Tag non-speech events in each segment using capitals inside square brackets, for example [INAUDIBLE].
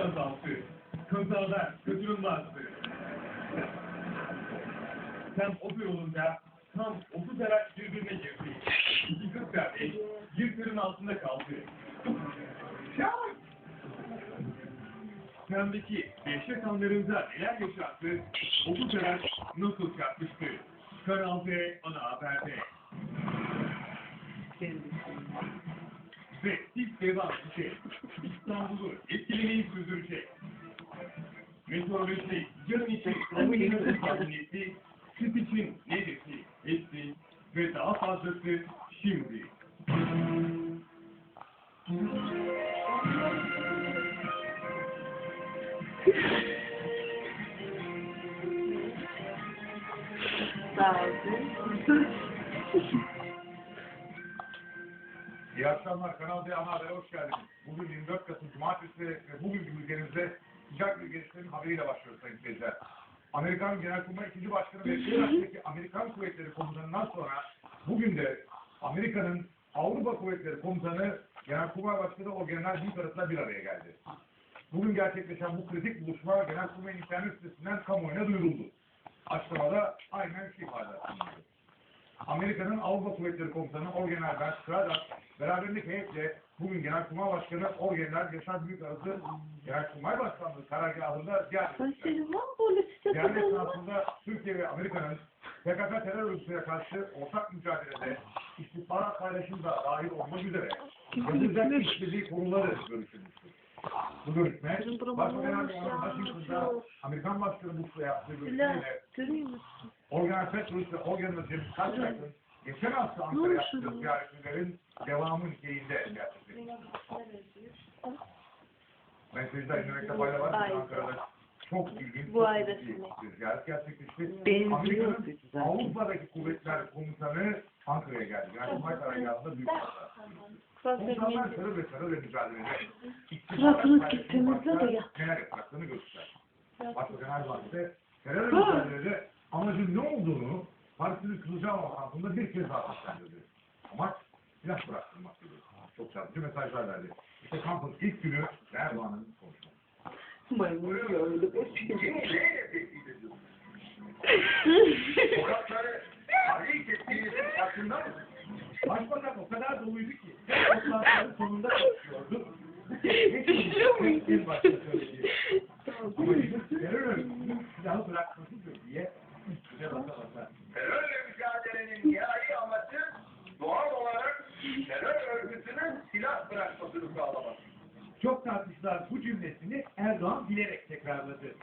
azalttı. Kazalar kaçınılmazdı. Sen otoyolunda tam 30 araç birbirine girdi. İki kız kardeş bir tırın altında kaldı. Şah! Sendeki dehşet anlarında neler yaşattı? 30 araç nasıl çarpmıştı? Kanal D ana haberde. Ve ilk edecek. İstanbul'u etkilemeyi sürdürecek. Meteoroloji yarın için tahminini tahmin etti. Siz için nedir ki? Etti. Ve daha fazlası şimdi. Sağ olun. İyi akşamlar. Kanal D Ana Haber'e hoş geldiniz. Bugün 24 Kasım Cumartesi ve bugünkü ülkemizde sıcak bir gelişmenin haberiyle başlıyoruz sayın seyirciler. Amerikan Genelkurmay 2. Başkanı ve Irak'taki Amerikan Kuvvetleri Komutanı'ndan sonra bugün de Amerika'nın Avrupa Kuvvetleri Komutanı Genelkurmay Başkanı o General Büyük arasında bir araya geldi. Bugün gerçekleşen bu kritik buluşma Genelkurmay'ın internet sitesinden kamuoyuna duyuruldu. Açıklamada aynen şu ifade edildi. Amerika'nın Avrupa Kuvvetleri Komutanı Orgeneral Ben Stradas beraberindeki heyetle bugün Genelkurmay Başkanı Orgeneral Yaşar Büyükarası Genelkurmay Başkanlığı karargahında ziyaret ettiler. Ziyaret esnasında Türkiye ve Amerika'nın PKK terör örgütüne karşı ortak mücadelede istihbarat paylaşımı da dahil olmak üzere yapılacak işbirliği konuları görüşülmüştür. Bu görüşme, Bizim buram Başbakan Washington'da Amerikan Başkanı Bush'la yaptığı görüşmeyle görüyor musun? Organ Petrus ve Organ James Kaçak'ın geçen hafta Ankara yaptığı ziyaretlerin devamı niteliğinde gerçekleşti. Mesajda dinlemekte fayda var. Ay. Ankara'da çok ilginç, Bu bir ziyaret gerçekleşti. Amerika'nın. Avrupa'daki kuvvetler komutanı Ankara'ya geldi. Yani Kumay Karargahı'nda büyük Bak Komutanlar benim terör ve terörle mücadelede Suratınız gittiğinizde de ya. neler yapacaklarını göster. Başbakan Erdoğan ise terörle mücadelede amacın ne olduğunu Partisi'nin Kılıçdaroğlu altında bir kez daha seslendirdi. Amaç silah bıraktırmak gibi. Çok çarpıcı mesajlar verdi. İşte kampın ilk günü Erdoğan'ın konuşması. maymun gördüm. Neyle tehdit ediyorsunuz? Sokakları tahrik ettiğinizin [LAUGHS] farkında mısınız? Başbakan o kadar doluydu ki toplantıların sonunda konuşuyordu. Düşüyor muyum? Amacımız terör örgütünün silahı bırakmasıdır diye üstüne basa basa. Terörle mücadelenin nihai amacı doğal olarak terör örgütünün silah bırakmasını sağlamak. Çok tartıştılar bu cümlesini Erdoğan bilerek tekrarladı.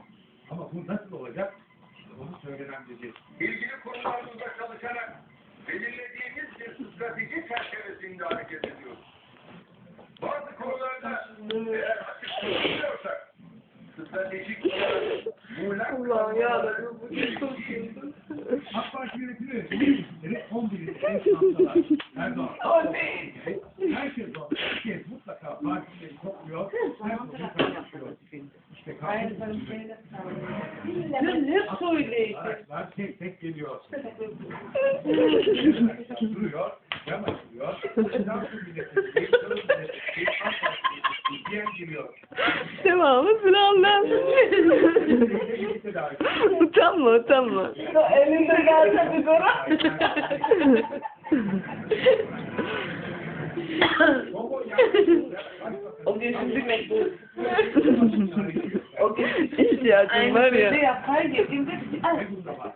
Ama bu nasıl olacak? İşte onu söylemem dedi. İlgili konularımızda çalışarak belirlediğimiz bir strateji çerçevesinde hareket ediyoruz. Allah ya da bu konuşuyorsun? AK Parti yönetimi ve 11'in en şanslılar. Erdoğan. Herkes. Herkes mutlaka partileri topluyor. Herkes paylaşıyor. İşte Ya ne söyleyecek? araçlar tek tek geliyor. Duruyor. Giriyor. Devamı ediyor. [LAUGHS] utanma utanma. Elinde gelse bir yapıyor. O gün şimdi mecbur. O gün İhtiyacım var aynı ya. sözü yapar geldiğinde ay Ne bunda var?